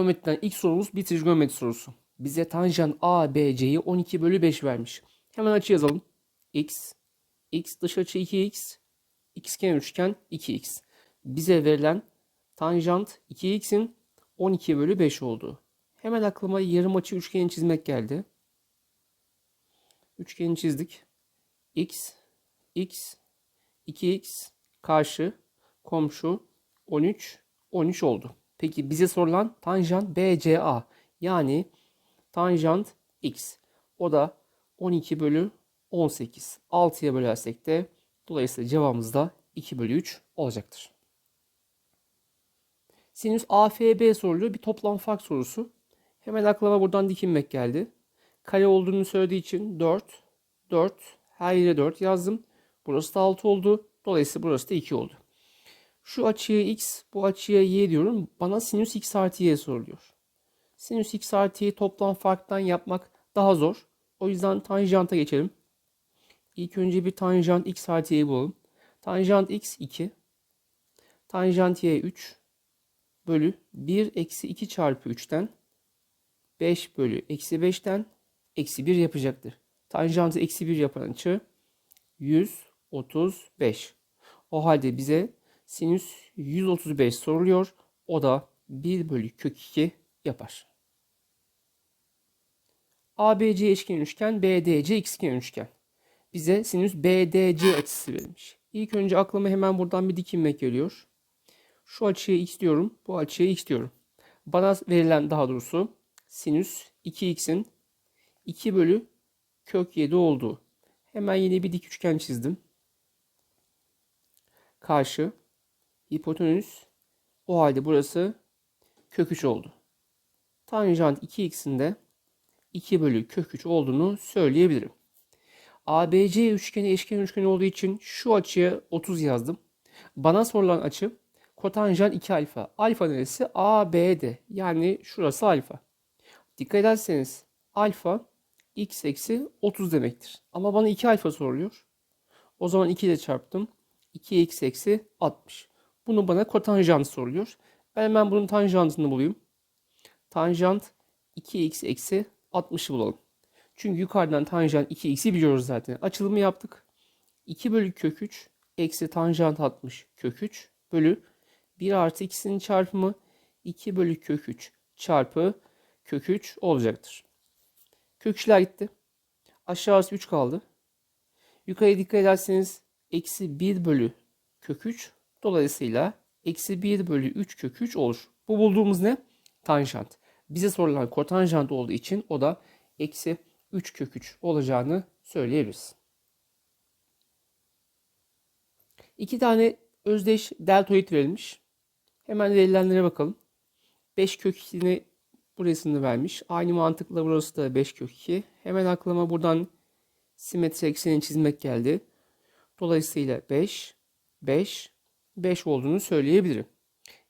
Geometriden ilk sorumuz bir trigonometri sorusu. Bize tanjant ABC'yi 12 bölü 5 vermiş. Hemen açı yazalım. X, X dış açı 2X, ikizkenar üçgen 2X. Bize verilen tanjant 2X'in 12 bölü 5 olduğu. Hemen aklıma yarım açı üçgeni çizmek geldi. Üçgeni çizdik. X, X, 2X karşı komşu 13, 13 oldu. Peki bize sorulan tanjant BCA yani tanjant X. O da 12 bölü 18. 6'ya bölersek de dolayısıyla cevabımız da 2 bölü 3 olacaktır. Sinüs AFB soruluyor. Bir toplam fark sorusu. Hemen aklıma buradan dikinmek geldi. Kare olduğunu söylediği için 4, 4, her yere 4 yazdım. Burası da 6 oldu. Dolayısıyla burası da 2 oldu. Şu açıya x, bu açıya y diyorum. Bana sinüs x artı y soruluyor. Sinüs x artı y toplam farktan yapmak daha zor. O yüzden tanjanta geçelim. İlk önce bir tanjant x artı y'yi bulalım. Tanjant x 2. Tanjant y 3. Bölü 1 eksi 2 çarpı 3'ten 5 bölü eksi 5'ten eksi 1 yapacaktır. Tanjantı eksi 1 yapan açı 135. O halde bize sinüs 135 soruluyor. O da 1 bölü kök 2 yapar. ABC eşkenar üçgen, BDC ikizkenar üçgen. Bize sinüs BDC açısı verilmiş. İlk önce aklıma hemen buradan bir dikinmek geliyor. Şu açıya x diyorum, bu açıya x diyorum. Bana verilen daha doğrusu sinüs 2x'in 2 bölü kök 7 olduğu. Hemen yine bir dik üçgen çizdim. Karşı hipotenüs o halde burası kök 3 oldu. Tanjant 2x'in de 2 bölü kök 3 olduğunu söyleyebilirim. ABC üçgeni eşkenar üçgen olduğu için şu açıya 30 yazdım. Bana sorulan açı kotanjant 2 alfa. Alfa neresi? ABD. Yani şurası alfa. Dikkat ederseniz alfa x eksi 30 demektir. Ama bana 2 alfa soruluyor. O zaman 2 ile çarptım. 2x eksi 60. Bunu bana kotanjant soruluyor. Ben hemen bunun tanjantını bulayım. Tanjant 2x eksi 60'ı bulalım. Çünkü yukarıdan tanjant 2x'i biliyoruz zaten. Açılımı yaptık. 2 bölü kök 3 eksi tanjant 60 kök 3 bölü 1 artı x'inin çarpımı 2 bölü kök 3 çarpı kök 3 olacaktır. Kök 3'ler gitti. Aşağısı 3 kaldı. Yukarıya dikkat ederseniz eksi 1 bölü kök 3 dolayısıyla eksi 1 bölü 3 kök 3 olur. Bu bulduğumuz ne? Tanjant. Bize sorulan kotanjant olduğu için o da eksi 3 kök 3 olacağını söyleyebiliriz. İki tane özdeş deltoid verilmiş. Hemen verilenlere bakalım. 5 kök 2'ni burasını vermiş. Aynı mantıkla burası da 5 kök 2. Hemen aklıma buradan simetri eksenini çizmek geldi. Dolayısıyla 5, 5, 5 olduğunu söyleyebilirim.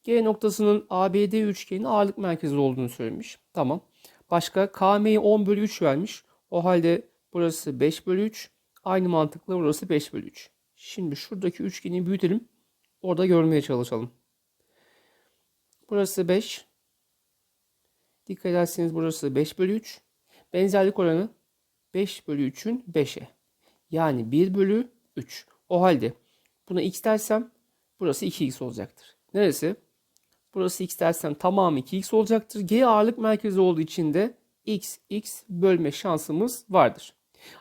G noktasının ABD üçgenin ağırlık merkezi olduğunu söylemiş. Tamam. Başka KM'yi 10 bölü 3 vermiş. O halde burası 5 bölü 3. Aynı mantıkla burası 5 bölü 3. Şimdi şuradaki üçgeni büyütelim. Orada görmeye çalışalım. Burası 5. Dikkat ederseniz burası 5 bölü 3. Benzerlik oranı 5 bölü 3'ün 5'e. Yani 1 bölü 3. O halde buna x dersem burası 2x olacaktır. Neresi? Burası x dersem tamamı 2x olacaktır. G ağırlık merkezi olduğu için de x, x bölme şansımız vardır.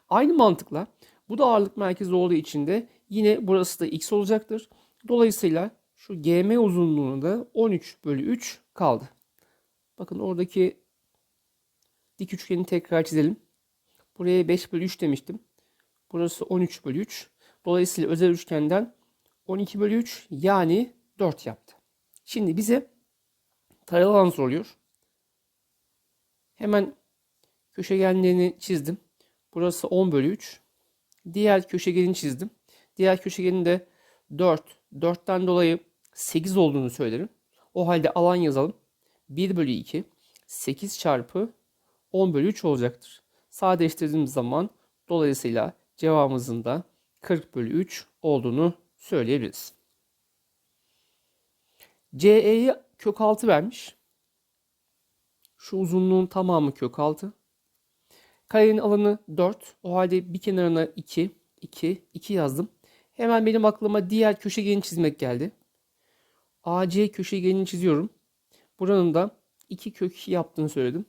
Aynı mantıkla bu da ağırlık merkezi olduğu için de yine burası da x olacaktır. Dolayısıyla şu GM uzunluğunu da 13 bölü 3 kaldı. Bakın oradaki dik üçgeni tekrar çizelim. Buraya 5 bölü 3 demiştim. Burası 13 bölü 3. Dolayısıyla özel üçgenden 12 bölü 3 yani 4 yaptı. Şimdi bize taralı alan soruyor. Hemen köşegenlerini çizdim. Burası 10 bölü 3. Diğer köşegeni çizdim. Diğer köşegenin de 4. 4'ten dolayı 8 olduğunu söylerim. O halde alan yazalım. 1 bölü 2 8 çarpı 10 bölü 3 olacaktır. Sadeleştirdiğimiz zaman dolayısıyla cevabımızın da 40 bölü 3 olduğunu söyleyebiliriz. CE'yi kök 6 vermiş. Şu uzunluğun tamamı kök 6. Karenin alanı 4. O halde bir kenarına 2, 2, 2 yazdım. Hemen benim aklıma diğer köşegenini çizmek geldi. AC köşegenini çiziyorum. Buranın da 2 kök 2 yaptığını söyledim.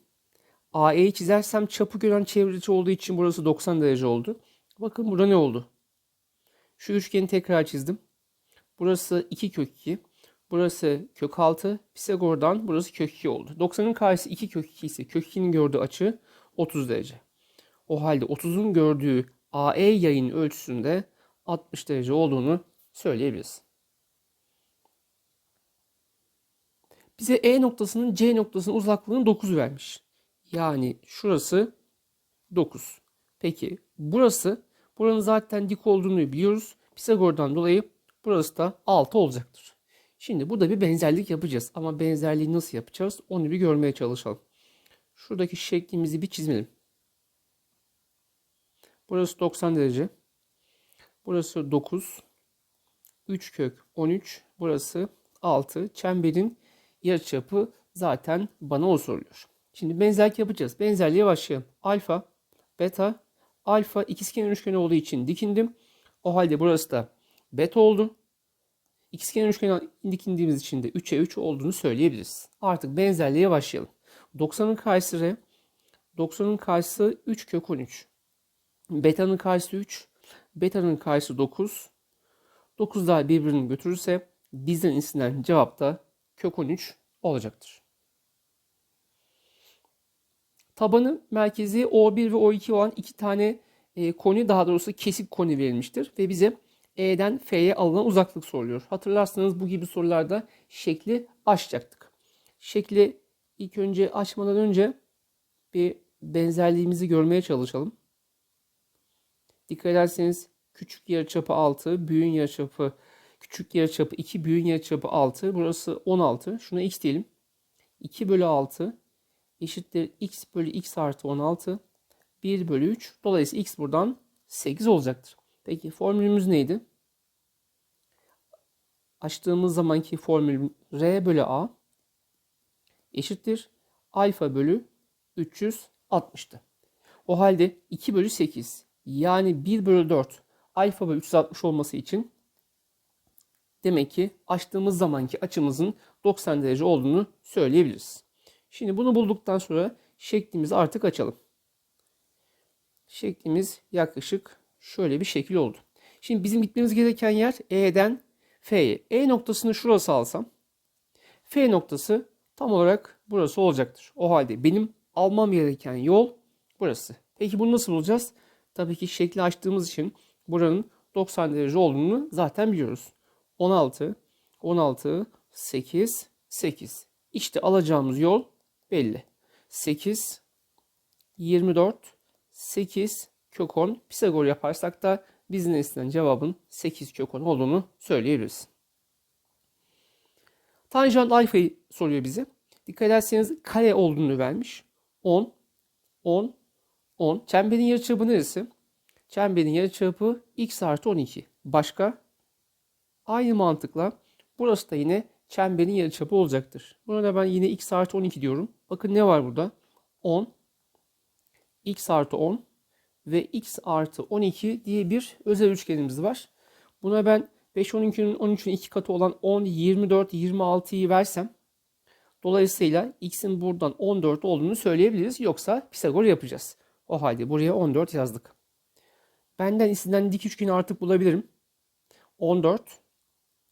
AE'yi çizersem çapı gören çevreci olduğu için burası 90 derece oldu. Bakın burada ne oldu? Şu üçgeni tekrar çizdim. Burası 2 kök 2. Burası kök 6. Pisagor'dan burası kök 2 oldu. 90'ın karşısı 2 kök 2 ise kök 2'nin gördüğü açı 30 derece. O halde 30'un gördüğü AE yayın ölçüsünde 60 derece olduğunu söyleyebiliriz. Bize E noktasının C noktasının uzaklığını 9 vermiş. Yani şurası 9. Peki burası buranın zaten dik olduğunu biliyoruz. Pisagor'dan dolayı burası da 6 olacaktır. Şimdi burada bir benzerlik yapacağız. Ama benzerliği nasıl yapacağız onu bir görmeye çalışalım. Şuradaki şeklimizi bir çizelim. Burası 90 derece. Burası 9. 3 kök 13. Burası 6. Çemberin yarıçapı zaten bana o soruluyor. Şimdi benzerlik yapacağız. Benzerliğe başlayalım. Alfa, beta, alfa ikizkenar üçgen olduğu için dikindim. O halde burası da beta oldu. İkizkenar üçgene dikindiğimiz için de 3'e 3 olduğunu söyleyebiliriz. Artık benzerliğe başlayalım. 90'ın karşısı R. 90'ın karşısı 3 kök 13. Beta'nın karşısı 3. Beta'nın karşısı 9. 9 daha birbirini götürürse bizden istenen cevap da kök 13 olacaktır. Tabanı merkezi O1 ve O2 olan iki tane e, koni daha doğrusu kesik koni verilmiştir ve bize E'den F'ye alınan uzaklık soruluyor. Hatırlarsanız bu gibi sorularda şekli açacaktık. Şekli ilk önce açmadan önce bir benzerliğimizi görmeye çalışalım. Dikkat ederseniz küçük yarıçapı 6, büyüğün yarıçapı küçük yarıçapı 2, büyüğün yarıçapı 6. Burası 16. Şuna x diyelim. 2 bölü 6 eşittir x bölü x artı 16. 1 bölü 3. Dolayısıyla x buradan 8 olacaktır. Peki formülümüz neydi? Açtığımız zamanki formül r bölü a eşittir alfa bölü 360'tı. O halde 2 bölü 8 yani 1 bölü 4 alfa bölü 360 olması için demek ki açtığımız zamanki açımızın 90 derece olduğunu söyleyebiliriz. Şimdi bunu bulduktan sonra şeklimizi artık açalım. Şeklimiz yaklaşık şöyle bir şekil oldu. Şimdi bizim gitmemiz gereken yer E'den F'ye. E noktasını şurası alsam F noktası tam olarak burası olacaktır. O halde benim almam gereken yol burası. Peki bunu nasıl bulacağız? Tabii ki şekli açtığımız için buranın 90 derece olduğunu zaten biliyoruz. 16, 16, 8, 8. İşte alacağımız yol belli. 8, 24, 8, kök 10. Pisagor yaparsak da bizden istenen cevabın 8 kök 10 olduğunu söyleyebiliriz. Tanjant alfayı soruyor bize. Dikkat ederseniz kare olduğunu vermiş. 10, 10, 10. Çemberin yarıçapı neresi? Çemberin yarıçapı x artı 12. Başka? Aynı mantıkla burası da yine çemberin yarıçapı olacaktır. Buna da ben yine x artı 12 diyorum. Bakın ne var burada? 10, x artı 10 ve x artı 12 diye bir özel üçgenimiz var. Buna ben 5, 12'nin 13'ün 2 katı olan 10, 24, 26'yı versem dolayısıyla x'in buradan 14 olduğunu söyleyebiliriz. Yoksa Pisagor yapacağız. O halde buraya 14 yazdık. Benden istenen dik üçgeni artık bulabilirim. 14,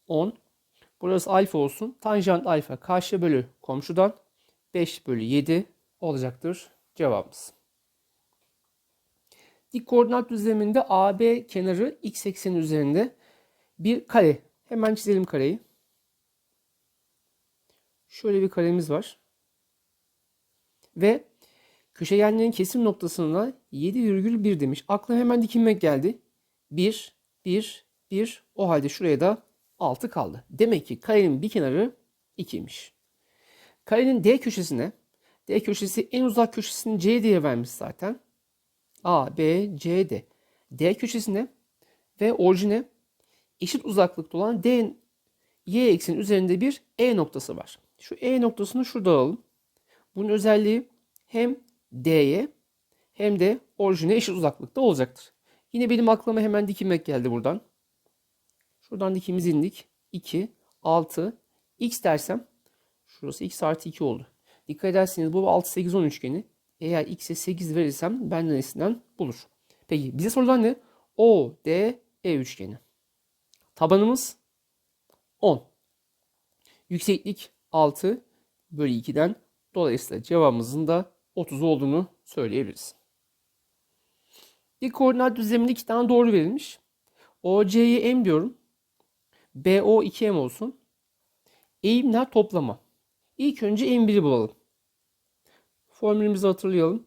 10. Burası alfa olsun. Tanjant alfa karşı bölü komşudan 5 bölü 7 olacaktır cevabımız. Dik koordinat düzleminde AB kenarı x ekseni üzerinde bir kare. Hemen çizelim kareyi. Şöyle bir karemiz var. Ve köşegenlerin kesim noktasına 7,1 demiş. Akla hemen dikinmek geldi. 1, 1, 1. O halde şuraya da 6 kaldı. Demek ki karenin bir kenarı 2'ymiş. Karenin D köşesine, D köşesi en uzak köşesini C diye vermiş zaten. A, B, C, D. D köşesine ve orijine eşit uzaklıkta olan D y ekseni üzerinde bir E noktası var. Şu E noktasını şurada alalım. Bunun özelliği hem D'ye hem de orijine eşit uzaklıkta olacaktır. Yine benim aklıma hemen dikilmek geldi buradan. Şuradan dikimiz indik. 2, 6, x dersem şurası x artı 2 oldu. Dikkat ederseniz bu 6, 8, 10 üçgeni. Eğer x'e 8 verirsem benden iyisinden bulur. Peki bize sorulan ne? O, D, E üçgeni. Tabanımız 10. Yükseklik 6 bölü 2'den dolayısıyla cevabımızın da 30 olduğunu söyleyebiliriz. Bir koordinat düzleminde iki tane doğru verilmiş. OC'ye M diyorum. BO 2M olsun. Eğimler toplama. İlk önce M1'i bulalım. Formülümüzü hatırlayalım.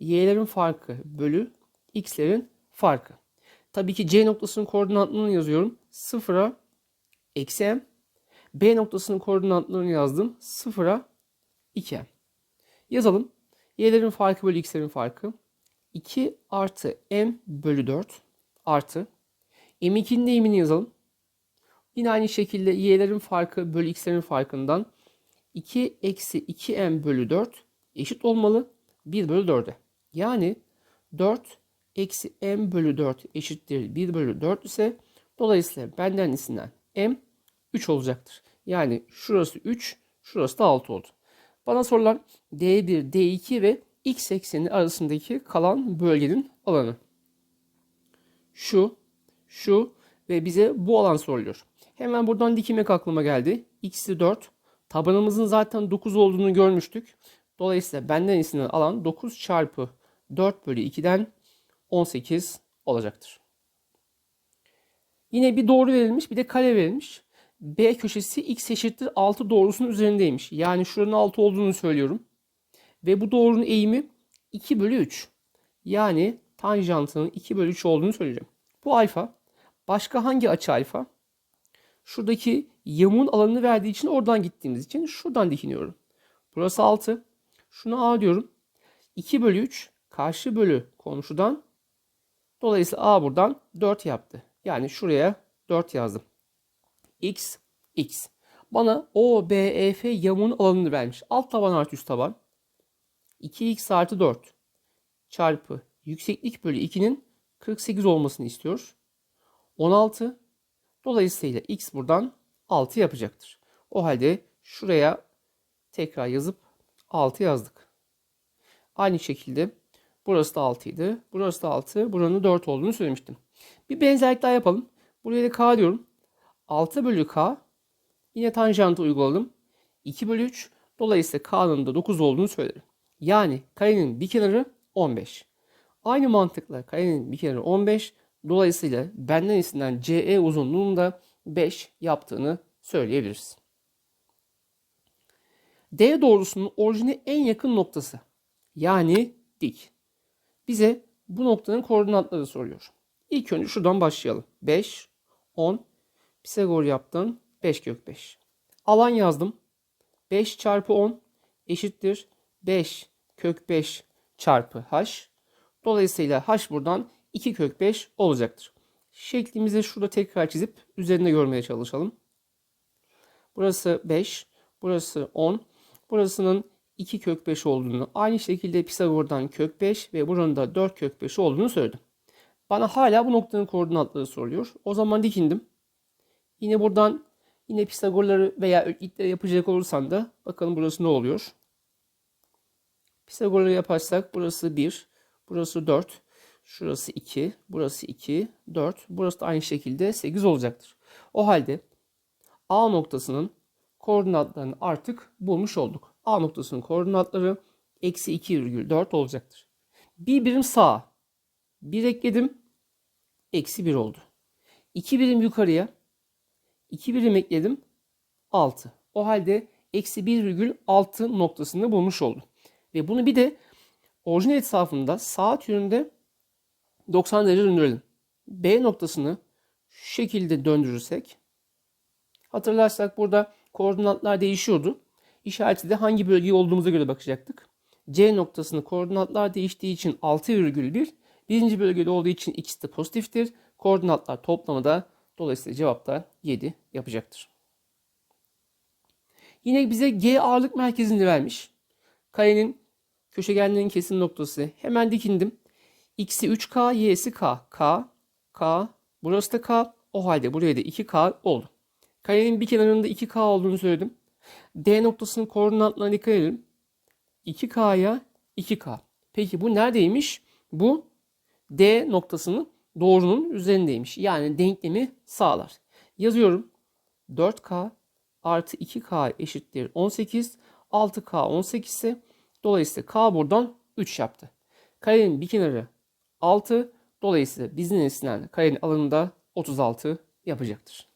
Y'lerin farkı bölü X'lerin farkı. Tabii ki C noktasının koordinatlarını yazıyorum. 0'a eksi M. B noktasının koordinatlarını yazdım. 0'a 2M. Yazalım. Y'lerin farkı bölü X'lerin farkı. 2 artı M bölü 4 artı M2'nin eğimini yazalım. Yine aynı şekilde y'lerin farkı bölü x'lerin farkından 2 eksi 2m bölü 4 eşit olmalı 1 bölü 4'e. Yani 4 eksi m bölü 4 eşittir 1 bölü 4 ise dolayısıyla benden isinden m 3 olacaktır. Yani şurası 3, şurası da 6 oldu. Bana sorulan D1, D2 ve x ekseni arasındaki kalan bölgenin alanı. Şu, şu ve bize bu alan soruluyor. Hemen buradan dikilmek aklıma geldi. X'i 4. Tabanımızın zaten 9 olduğunu görmüştük. Dolayısıyla benden istenen alan 9 çarpı 4 bölü 2'den 18 olacaktır. Yine bir doğru verilmiş bir de kare verilmiş. B köşesi x eşittir 6 doğrusunun üzerindeymiş. Yani şuranın 6 olduğunu söylüyorum. Ve bu doğrunun eğimi 2 bölü 3. Yani tanjantının 2 bölü 3 olduğunu söyleyeceğim. Bu alfa. Başka hangi açı alfa? Şuradaki yamuğun alanını verdiği için oradan gittiğimiz için şuradan dikiniyorum. Burası 6. Şuna A diyorum. 2 bölü 3 karşı bölü komşudan. Dolayısıyla A buradan 4 yaptı. Yani şuraya 4 yazdım. X, X. Bana O, B, E, F yamuğun alanını vermiş. Alt taban artı üst taban. 2x artı 4 çarpı yükseklik bölü 2'nin 48 olmasını istiyor. 16 Dolayısıyla x buradan 6 yapacaktır. O halde şuraya tekrar yazıp 6 yazdık. Aynı şekilde burası da 6 idi. Burası da 6. Buranın 4 olduğunu söylemiştim. Bir benzerlik daha yapalım. Buraya da k diyorum. 6 bölü k. Yine tanjantı uyguladım. 2 bölü 3. Dolayısıyla k'nın da 9 olduğunu söylerim. Yani karenin bir kenarı 15. Aynı mantıkla karenin bir kenarı 15. Dolayısıyla benden istenen CE uzunluğunun da 5 yaptığını söyleyebiliriz. D doğrusunun orijine en yakın noktası yani dik. Bize bu noktanın koordinatları soruyor. İlk önce şuradan başlayalım. 5, 10, Pisagor yaptım. 5 kök 5. Alan yazdım. 5 çarpı 10 eşittir 5 kök 5 çarpı h. Dolayısıyla h buradan 2 kök 5 olacaktır. Şeklimizi şurada tekrar çizip üzerinde görmeye çalışalım. Burası 5, burası 10. Burasının 2 kök 5 olduğunu, aynı şekilde Pisagor'dan kök 5 ve buranın da 4 kök 5 olduğunu söyledim. Bana hala bu noktanın koordinatları soruluyor. O zaman dikindim. Yine buradan yine Pisagorları veya ökitleri yapacak olursan da bakalım burası ne oluyor. Pisagorları yaparsak burası 1, burası 4, Şurası 2, burası 2, 4. Burası da aynı şekilde 8 olacaktır. O halde A noktasının koordinatlarını artık bulmuş olduk. A noktasının koordinatları eksi 2,4 olacaktır. Bir birim sağa. Bir ekledim. Eksi 1 oldu. 2 birim yukarıya. 2 birim ekledim. 6. O halde eksi 1,6 noktasını bulmuş oldum. Ve bunu bir de orijinal etrafında saat yönünde 90 derece döndürelim. B noktasını şu şekilde döndürürsek hatırlarsak burada koordinatlar değişiyordu. İşareti de hangi bölge olduğumuza göre bakacaktık. C noktasını koordinatlar değiştiği için 6,1 birinci bölgede olduğu için x de pozitiftir. Koordinatlar toplamı da dolayısıyla cevap da 7 yapacaktır. Yine bize G ağırlık merkezini vermiş. Karenin köşegenlerin kesim noktası. Hemen dikindim. X'i 3K, Y'si K. K, K. Burası da K. O halde buraya da 2K oldu. Karenin bir kenarında 2K olduğunu söyledim. D noktasının koordinatlarına dikkat edelim. 2K'ya 2K. Peki bu neredeymiş? Bu D noktasının doğrunun üzerindeymiş. Yani denklemi sağlar. Yazıyorum. 4K artı 2K eşittir 18. 6K 18 ise dolayısıyla K buradan 3 yaptı. Karenin bir kenarı 6. Dolayısıyla bizden istenen karenin alanında 36 yapacaktır.